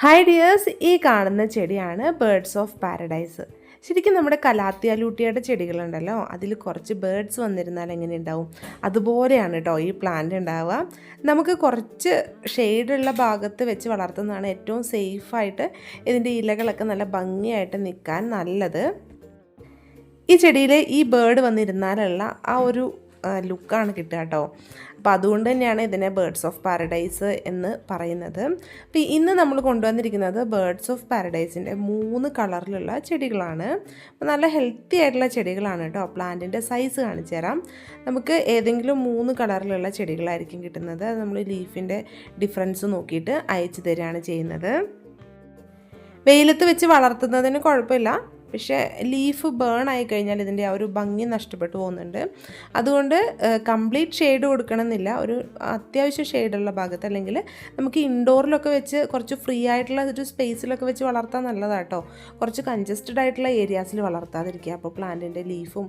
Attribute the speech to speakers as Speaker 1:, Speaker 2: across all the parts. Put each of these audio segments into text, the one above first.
Speaker 1: Hi dears ഈ കാണുന്ന ചെടിയാണ് ബേർഡ്സ് ഓഫ് പാരഡൈസ് ശരിക്കും നമ്മുടെ കലാത്തിയാലൂട്ടിയുടെ ചെടികളുണ്ടല്ലോ അതിൽ കുറച്ച് ബേർഡ്സ് വന്നിരുന്നാൽ എങ്ങനെ ഉണ്ടാവും? അതുപോലെയാണ് കേട്ടോ ഈ പ്ലാന്റ് ഉണ്ടാവുക. നമുക്ക് കുറച്ച് ഷെയ്ഡുള്ള ഭാഗത്ത് വെച്ച് വളർത്തുന്നതാണ് ഏറ്റവും സേഫായിട്ട് ഇതിന്റെ ഇലകളൊക്കെ നല്ല ഭംഗിയായിട്ട് നിൽക്കാൻ നല്ലത്. ഈ ചെടിയിൽ ഈ ബേർഡ് വന്നിരുന്നാലുള്ള ആ ഒരു ലുക്കാണ് കിട്ടുക കേട്ടോ അപ്പോൾ അതുകൊണ്ട് തന്നെയാണ് ഇതിനെ ബേർഡ്സ് ഓഫ് പാരഡൈസ് എന്ന് പറയുന്നത്. അപ്പോൾ ഇന്ന് നമ്മൾ കൊണ്ടുവന്നിരിക്കുന്നത് ബേർഡ്സ് ഓഫ് പാരഡൈസിന്റെ മൂന്ന് കളറിലുള്ള ചെടികളാണ്. അപ്പോൾ നല്ല ഹെൽത്തി ആയിട്ടുള്ള ചെടികളാണ് കേട്ടോ പ്ലാന്റിന്റെ സൈസ് കാണിച്ചു തരാം. നമുക്ക് ഏതെങ്കിലും മൂന്ന് കളറിലുള്ള ചെടികളായിരിക്കും കിട്ടുന്നത്. അത് നമ്മൾ ലീഫിന്റെ ഡിഫറൻസ് നോക്കിയിട്ട് അയച്ചു തരികയാണ് ചെയ്യുന്നത്. വെയിലത്ത് വെച്ച് വളർത്തുന്നതിന് കുഴപ്പമില്ല. പക്ഷേ ലീഫ് ബേൺ ആയി കഴിഞ്ഞാൽ ഇതിന്റെ ആ ഒരു ഭംഗി നഷ്ടപ്പെട്ടു പോകുന്നുണ്ട്. അതുകൊണ്ട് കംപ്ലീറ്റ് ഷെയ്ഡ് കൊടുക്കണമെന്നില്ല. ഒരു അത്യാവശ്യം ഷെയ്ഡുള്ള ഭാഗത്ത് അല്ലെങ്കിൽ നമുക്ക് ഇൻഡോറിലൊക്കെ വെച്ച് കുറച്ച് ഫ്രീ ആയിട്ടുള്ള ഒരു സ്പേസിലൊക്കെ വെച്ച് വളർത്താൻ നല്ലതാട്ടോ. കുറച്ച് കൺജസ്റ്റഡ് ആയിട്ടുള്ള ഏരിയാസിൽ വളർത്താതിരിക്കുക. അപ്പോൾ പ്ലാന്റിന്റെ ലീഫും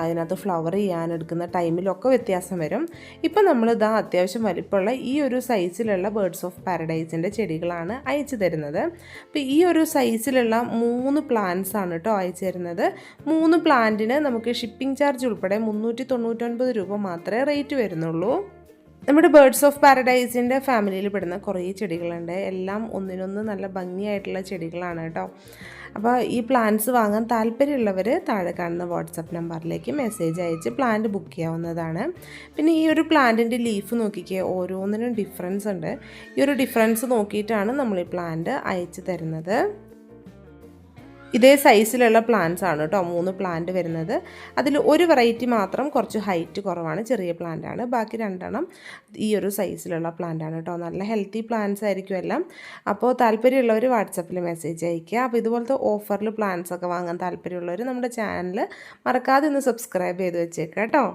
Speaker 1: അതിനകത്ത് ഫ്ലവർ ചെയ്യാൻ എടുക്കുന്ന ടൈമിലൊക്കെ വ്യത്യാസം വരും. ഇപ്പം നമ്മൾ ഇതാ അത്യാവശ്യം വലിപ്പമുള്ള ഈ ഒരു സൈസിലുള്ള ബേർഡ്സ് ഓഫ് പാരഡൈസിന്റെ ചെടികളാണ് അയച്ചു തരുന്നത്. അപ്പോൾ ഈ ഒരു സൈസിലുള്ള മൂന്ന് പ്ലാന്റ്സ് ആണ് കേട്ടോ അയച്ചു തരുന്നത്. മൂന്ന് പ്ലാന്റിന് നമുക്ക് ഷിപ്പിംഗ് ചാർജ് ഉൾപ്പെടെ മുന്നൂറ്റി തൊണ്ണൂറ്റൊൻപത് രൂപ മാത്രമേ റേറ്റ് വരുന്നുള്ളൂ. നമ്മുടെ ബേർഡ്സ് ഓഫ് പാരഡൈസിന്റെ ഫാമിലിയിൽ പെടുന്ന കുറേ ചെടികളുണ്ട്. എല്ലാം ഒന്നിനൊന്ന് നല്ല ഭംഗിയായിട്ടുള്ള ചെടികളാണ് കേട്ടോ. അപ്പോൾ ഈ പ്ലാന്റ്സ് വാങ്ങാൻ താല്പര്യമുള്ളവർ താഴെ കാണുന്ന വാട്സപ്പ് നമ്പറിലേക്ക് മെസ്സേജ് അയച്ച് പ്ലാന്റ് ബുക്ക് ചെയ്യാവുന്നതാണ്. പിന്നെ ഈ ഒരു പ്ലാന്റിന്റെ ലീഫ് നോക്കിക്കേ ഓരോന്നിനും ഡിഫറൻസ് ഉണ്ട്. ഈ ഒരു ഡിഫറൻസ് നോക്കിയിട്ടാണ് നമ്മൾ ഈ പ്ലാന്റ് അയച്ചു തരുന്നത്. ഇതേ സൈസിലുള്ള പ്ലാന്റ്സ് ആണ് കേട്ടോ മൂന്ന് പ്ലാന്റ് വരുന്നത്. അതിൽ ഒരു വെറൈറ്റി മാത്രം കുറച്ച് ഹൈറ്റ് കുറവാണ്. ചെറിയ പ്ലാന്റ് ആണ്. ബാക്കി രണ്ടെണ്ണം ഈ ഒരു സൈസിലുള്ള പ്ലാന്റ് ആണ് കേട്ടോ നല്ല ഹെൽത്തി പ്ലാന്റ്സ് ആയിരിക്കും എല്ലാം. അപ്പോൾ താല്പര്യമുള്ളവർ വാട്സപ്പിൽ മെസ്സേജ് അയയ്ക്കുക. അപ്പോൾ ഇതുപോലത്തെ ഓഫറിൽ പ്ലാന്റ്സ് ഒക്കെ വാങ്ങാൻ താല്പര്യമുള്ളവർ നമ്മുടെ ചാനൽ മറക്കാതെ ഒന്ന് സബ്സ്ക്രൈബ് ചെയ്ത് വെച്ചേക്കാം കേട്ടോ